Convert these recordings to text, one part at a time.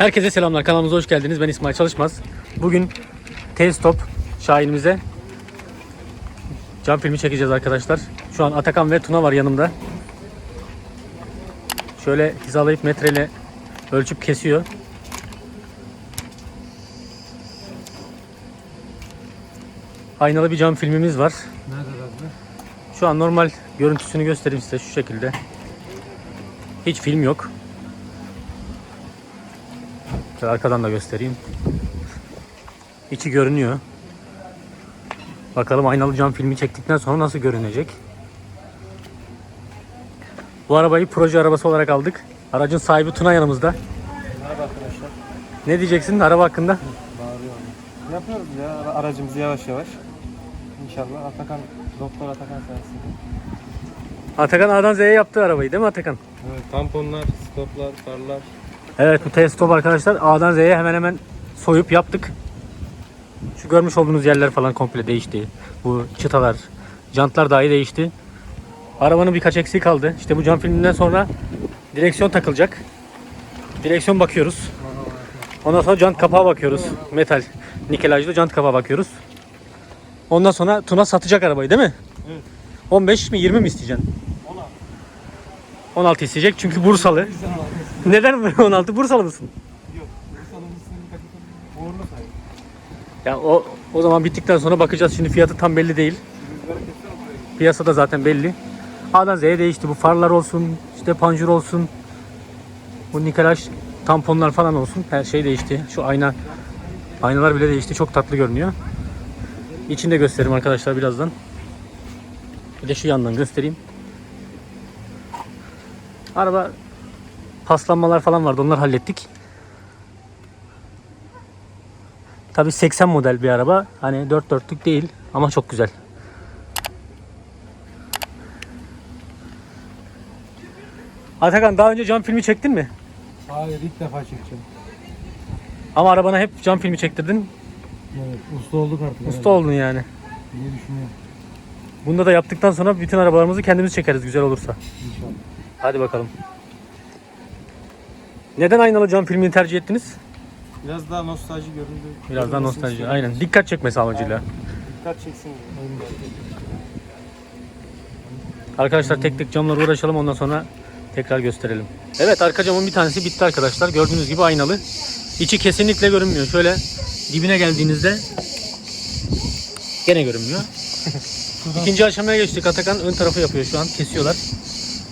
Herkese selamlar. Kanalımıza hoş geldiniz. Ben İsmail Çalışmaz. Bugün T-Stop Şahinimize cam filmi çekeceğiz arkadaşlar. Şu an Atakan ve Tuna var yanımda. Şöyle hizalayıp metreyle ölçüp kesiyor. Aynalı bir cam filmimiz var. Şu an normal görüntüsünü göstereyim size şu şekilde. Hiç film yok. Şöyle arkadan da göstereyim. İçi görünüyor. Bakalım aynalı cam filmi çektikten sonra nasıl görünecek. Bu arabayı proje arabası olarak aldık. Aracın sahibi Tuna yanımızda. Merhaba arkadaşlar. Ne diyeceksin araba hakkında? Bağırıyor onu. Yapıyoruz ya ara- aracımızı yavaş yavaş. İnşallah Atakan, Doktor Atakan sayesinde. Atakan A'dan Z'ye yaptı arabayı değil mi Atakan? Evet, tamponlar, stoplar, farlar. Evet bu T-Stop arkadaşlar A'dan Z'ye hemen hemen soyup yaptık. Şu görmüş olduğunuz yerler falan komple değişti. Bu çıtalar, jantlar dahi değişti. Arabanın birkaç eksiği kaldı. İşte bu cam filminden sonra direksiyon takılacak. Direksiyon bakıyoruz. Ondan sonra jant kapağı bakıyoruz. Metal, nikelajlı jant kapağı bakıyoruz. Ondan sonra Tuna satacak arabayı değil mi? Evet. 15 mi 20 mi isteyeceksin? 16 isteyecek çünkü Bursalı. Neden 16? Bursalı mısın? Yok. Ya o o zaman bittikten sonra bakacağız. Şimdi fiyatı tam belli değil. Piyasada zaten belli. A'dan Z'ye değişti. Bu farlar olsun, işte panjur olsun. Bu nikelaj tamponlar falan olsun. Her şey değişti. Şu ayna aynalar bile değişti. Çok tatlı görünüyor. İçini de göstereyim arkadaşlar birazdan. Bir de şu yandan göstereyim. Araba paslanmalar falan vardı. Onları hallettik. Tabii 80 model bir araba. Hani 4 dörtlük değil ama çok güzel. Atakan daha önce cam filmi çektin mi? Hayır, ilk defa çekeceğim. Ama arabana hep cam filmi çektirdin. Evet, usta olduk artık. Usta oldun yani. diye düşünüyorum. Bunda da yaptıktan sonra bütün arabalarımızı kendimiz çekeriz güzel olursa. İnşallah. Hadi bakalım. Neden aynalı cam filmini tercih ettiniz? Biraz daha nostalji göründü. Biraz daha nostalji. Aynen. Dikkat çekmesi amacıyla. Dikkat çeksin. Arkadaşlar tek tek camlara uğraşalım ondan sonra tekrar gösterelim. Evet arka camın bir tanesi bitti arkadaşlar. Gördüğünüz gibi aynalı. İçi kesinlikle görünmüyor. Şöyle dibine geldiğinizde gene görünmüyor. İkinci aşamaya geçtik. Atakan ön tarafı yapıyor şu an. Kesiyorlar.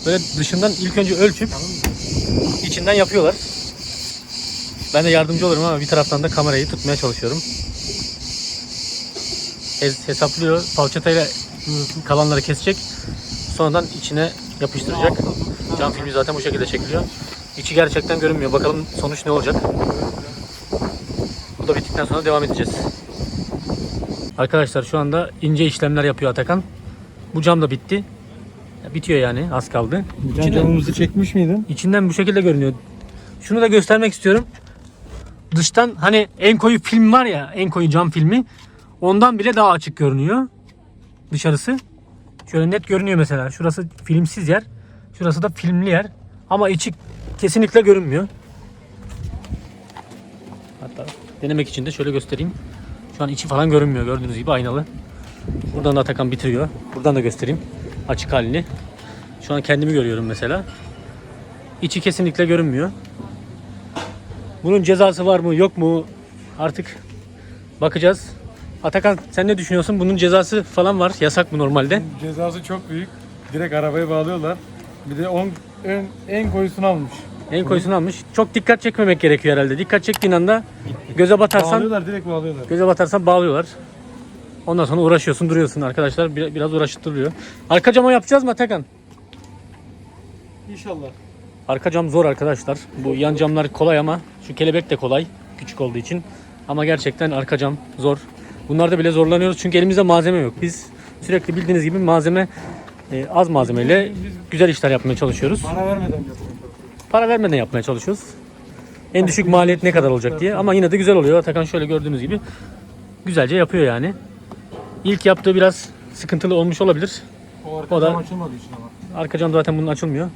Böyle dışından ilk önce ölçüp içinden yapıyorlar. Ben de yardımcı olurum ama bir taraftan da kamerayı tutmaya çalışıyorum. Hes- hesaplıyor. Falçatayla kalanları kesecek. Sonradan içine yapıştıracak. Cam filmi zaten bu şekilde çekiliyor. İçi gerçekten görünmüyor. Bakalım sonuç ne olacak. Bu da bittikten sonra devam edeceğiz. Arkadaşlar şu anda ince işlemler yapıyor Atakan. Bu cam da bitti. Bitiyor yani az kaldı. İçine- camımızı çekmiş miydin? İçinden bu şekilde görünüyor. Şunu da göstermek istiyorum. Dıştan hani en koyu film var ya, en koyu cam filmi. Ondan bile daha açık görünüyor. Dışarısı. Şöyle net görünüyor mesela. Şurası filmsiz yer. Şurası da filmli yer. Ama içi kesinlikle görünmüyor. Hatta denemek için de şöyle göstereyim. Şu an içi falan görünmüyor. Gördüğünüz gibi aynalı. Buradan da Atakan bitiriyor. Buradan da göstereyim. Açık halini. Şu an kendimi görüyorum mesela. İçi kesinlikle görünmüyor. Bunun cezası var mı yok mu artık bakacağız. Atakan sen ne düşünüyorsun? Bunun cezası falan var. Yasak mı normalde? Cezası çok büyük. Direkt arabaya bağlıyorlar. Bir de on, en, en koyusunu almış. En koyusunu almış. Çok dikkat çekmemek gerekiyor herhalde. Dikkat çektiğin anda göze batarsan Bağlıyorlar, direkt bağlıyorlar. göze batarsan bağlıyorlar. Ondan sonra uğraşıyorsun, duruyorsun arkadaşlar. Bir- Biraz uğraştırılıyor. Arka cama yapacağız mı Atakan? İnşallah. Arka cam zor arkadaşlar. Bu yan camlar kolay ama şu kelebek de kolay. Küçük olduğu için. Ama gerçekten arka cam zor. Bunlarda bile zorlanıyoruz çünkü elimizde malzeme yok. Biz sürekli bildiğiniz gibi malzeme e, az malzemeyle güzel işler yapmaya çalışıyoruz. Para vermeden yapıyorlar. Para vermeden yapmaya çalışıyoruz. En düşük maliyet ne kadar olacak diye. Ama yine de güzel oluyor. Atakan şöyle gördüğünüz gibi güzelce yapıyor yani. İlk yaptığı biraz sıkıntılı olmuş olabilir. O arka O da- cam açılmadığı için ama. Arka cam zaten bunun açılmıyor.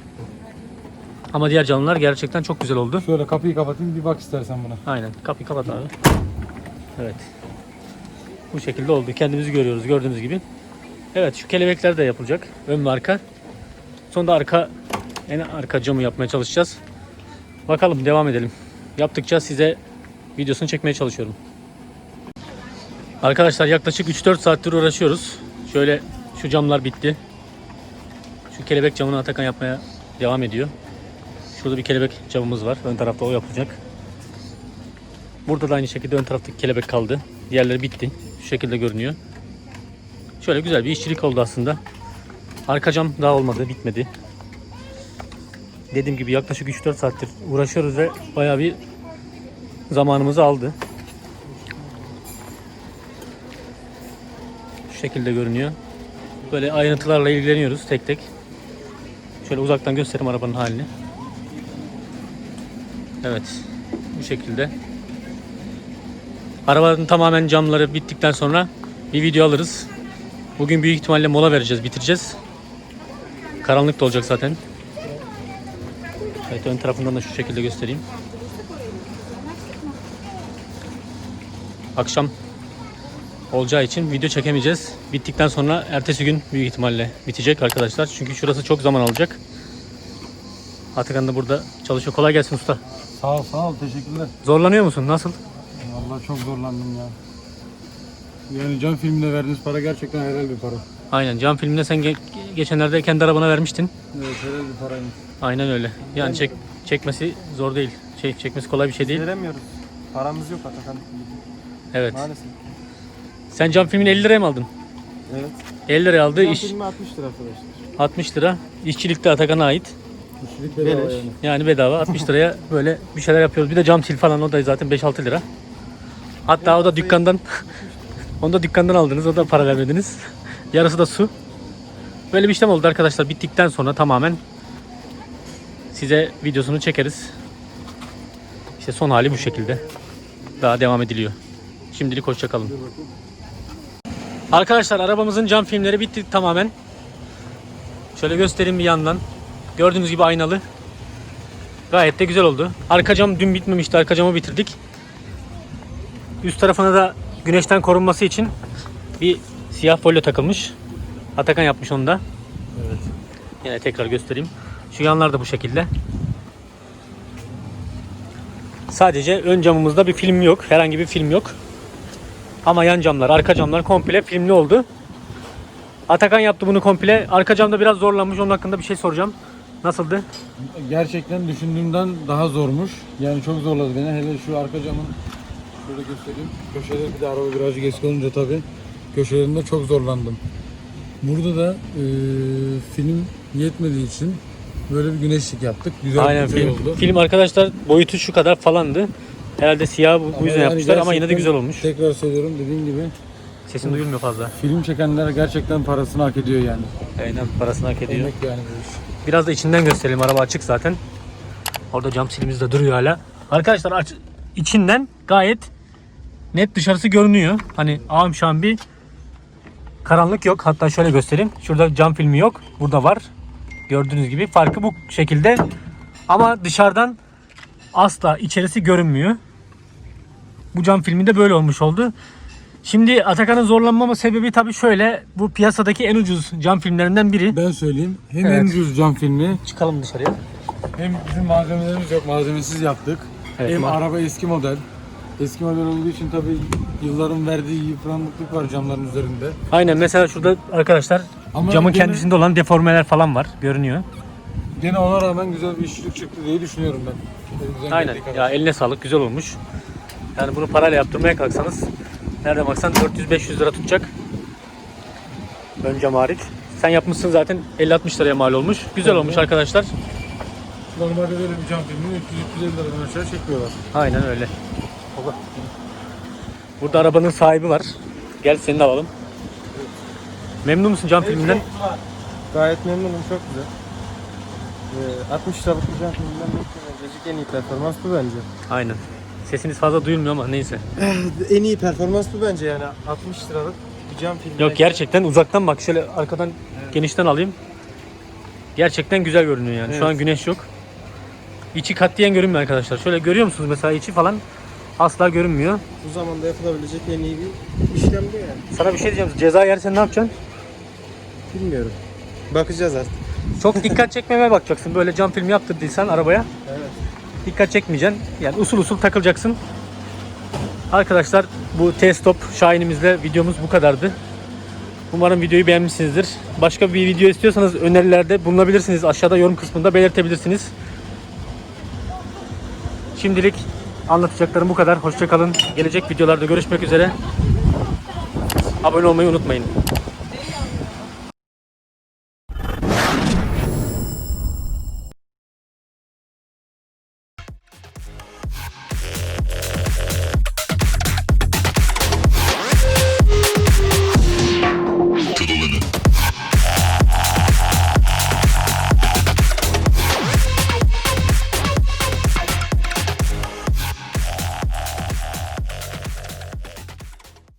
Ama diğer canlılar gerçekten çok güzel oldu. Şöyle kapıyı kapatayım bir bak istersen buna. Aynen. Kapıyı kapat abi. Evet. Bu şekilde oldu. Kendimizi görüyoruz gördüğünüz gibi. Evet şu kelebekler de yapılacak. Ön ve arka. Sonra da arka en arka camı yapmaya çalışacağız. Bakalım devam edelim. Yaptıkça size videosunu çekmeye çalışıyorum. Arkadaşlar yaklaşık 3-4 saattir uğraşıyoruz. Şöyle şu camlar bitti. Şu kelebek camını Atakan yapmaya devam ediyor. Şurada bir kelebek camımız var. Ön tarafta o yapılacak. Burada da aynı şekilde ön taraftaki kelebek kaldı. Diğerleri bitti. Şu şekilde görünüyor. Şöyle güzel bir işçilik oldu aslında. Arka cam daha olmadı, bitmedi. Dediğim gibi yaklaşık 3-4 saattir uğraşıyoruz ve bayağı bir zamanımızı aldı. Şekilde görünüyor. Böyle ayrıntılarla ilgileniyoruz tek tek. Şöyle uzaktan göstereyim arabanın halini. Evet. Bu şekilde. Arabanın tamamen camları bittikten sonra bir video alırız. Bugün büyük ihtimalle mola vereceğiz, bitireceğiz. Karanlık da olacak zaten. Evet ön tarafından da şu şekilde göstereyim. Akşam olacağı için video çekemeyeceğiz. Bittikten sonra ertesi gün büyük ihtimalle bitecek arkadaşlar. Çünkü şurası çok zaman alacak. Atakan da burada çalışıyor. Kolay gelsin usta. Sağ ol sağ ol teşekkürler. Zorlanıyor musun? Nasıl? Vallahi çok zorlandım ya. Yani can filmine verdiğiniz para gerçekten helal bir para. Aynen. Cam filminde sen ge- geçenlerde kendi arabana vermiştin. Evet helal bir paraymış. Aynen öyle. Yani çek çekmesi zor değil. Şey çekmesi kolay bir şey değil. Veremiyoruz. Paramız yok Atakan. Evet. Maalesef. Sen cam filmini 50 liraya mı aldın? Evet. 50 liraya aldı. Cam İş filmi 60 lira arkadaşlar. 60 lira. İşçilikte Atakan'a ait. Kişilik bedava Beleş. yani. Yani bedava 60 liraya böyle bir şeyler yapıyoruz. Bir de cam sil falan o da zaten 5-6 lira. Hatta o da dükkandan onu da dükkandan aldınız. O da para vermediniz. Yarısı da su. Böyle bir işlem oldu arkadaşlar. Bittikten sonra tamamen size videosunu çekeriz. İşte son hali bu şekilde. Daha devam ediliyor. Şimdilik hoşçakalın. Arkadaşlar arabamızın cam filmleri bitti tamamen. Şöyle göstereyim bir yandan. Gördüğünüz gibi aynalı. Gayet de güzel oldu. Arka cam dün bitmemişti. Arka camı bitirdik. Üst tarafına da güneşten korunması için bir siyah folyo takılmış. Atakan yapmış onu da. Evet. Yine tekrar göstereyim. Şu yanlar da bu şekilde. Sadece ön camımızda bir film yok. Herhangi bir film yok. Ama yan camlar, arka camlar komple filmli oldu. Atakan yaptı bunu komple. Arka camda biraz zorlanmış. Onun hakkında bir şey soracağım. Nasıldı? Gerçekten düşündüğümden daha zormuş. Yani çok zorladı beni. Hele şu arka camın şöyle göstereyim. Köşeleri bir de araba birazcık eski olunca tabii köşelerinde çok zorlandım. Burada da e, film yetmediği için böyle bir güneşlik yaptık. Güzel Aynen güzel film. oldu. Film arkadaşlar boyutu şu kadar falandı. Herhalde siyah bu, bu yüzden yani yapmışlar ama yine de güzel olmuş. Tekrar söylüyorum dediğim gibi Sesin duyulmuyor fazla. film çekenler gerçekten parasını hak ediyor yani. Aynen parasını hak ediyor. Emek yani bu iş. Biraz da içinden gösterelim. Araba açık zaten. Orada cam silimiz de duruyor hala. Arkadaşlar aç, içinden gayet net dışarısı görünüyor. Hani ağım şam bir karanlık yok. Hatta şöyle göstereyim. Şurada cam filmi yok. Burada var. Gördüğünüz gibi farkı bu şekilde. Ama dışarıdan asla içerisi görünmüyor. Bu cam filminde böyle olmuş oldu. Şimdi Atakan'ın zorlanmama sebebi tabii şöyle. Bu piyasadaki en ucuz cam filmlerinden biri. Ben söyleyeyim. Hem Evet. en ucuz cam filmi Çıkalım dışarıya. hem bizim malzemelerimiz yok. Malzemesiz yaptık. Evet, hem ma- araba eski model. Eski model olduğu için tabii yılların verdiği yıpranıklık var camların üzerinde. Aynen mesela şurada arkadaşlar Ama camın gene- kendisinde olan deformeler falan var. Görünüyor. Gene ona rağmen güzel bir işçilik çıktı diye düşünüyorum ben. Elimizden Aynen. geldiği kadar. Ya eline sağlık. Güzel olmuş. Yani bunu parayla yaptırmaya kalksanız nerede baksan 400-500 lira tutacak. Ön cam hariç. Sen yapmışsın zaten 50-60 liraya mal olmuş. Güzel olmuş arkadaşlar. Normalde böyle bir cam filmini 300-350 liradan aşağı çekmiyorlar. Aynen öyle. Allah. Burada arabanın sahibi var. Gel seni de alalım. Memnun musun cam filminden? Gayet memnunum. Çok güzel. Ee, 60 liralık bir cam filminden beklenebilecek en iyi performans bu bence. Aynen. Sesiniz fazla duyulmuyor ama neyse. en iyi performans bu bence yani 60 liralık bir cam filmi. Yok gerçekten uzaktan bak şöyle arkadan genişten alayım. Gerçekten güzel görünüyor yani. Şu Evet. an güneş yok. İçi katiyen görünmüyor arkadaşlar. Şöyle görüyor musunuz mesela içi falan asla görünmüyor. Bu zamanda yapılabilecek en iyi bir işlem bu yani. Sana bir şey diyeceğim. Ceza yersen ne yapacaksın? Bilmiyorum. Bakacağız artık. Çok dikkat çekmemeye bakacaksın. Böyle cam filmi yaptırdıysan arabaya Evet. Dikkat çekmeyeceksin. Yani usul usul takılacaksın. Arkadaşlar bu T-Stop Şahin'imizle videomuz bu kadardı. Umarım videoyu beğenmişsinizdir. Başka bir video istiyorsanız önerilerde bulunabilirsiniz. Aşağıda yorum kısmında belirtebilirsiniz. Şimdilik anlatacaklarım bu kadar. Hoşçakalın. Gelecek videolarda görüşmek üzere. Abone olmayı unutmayın.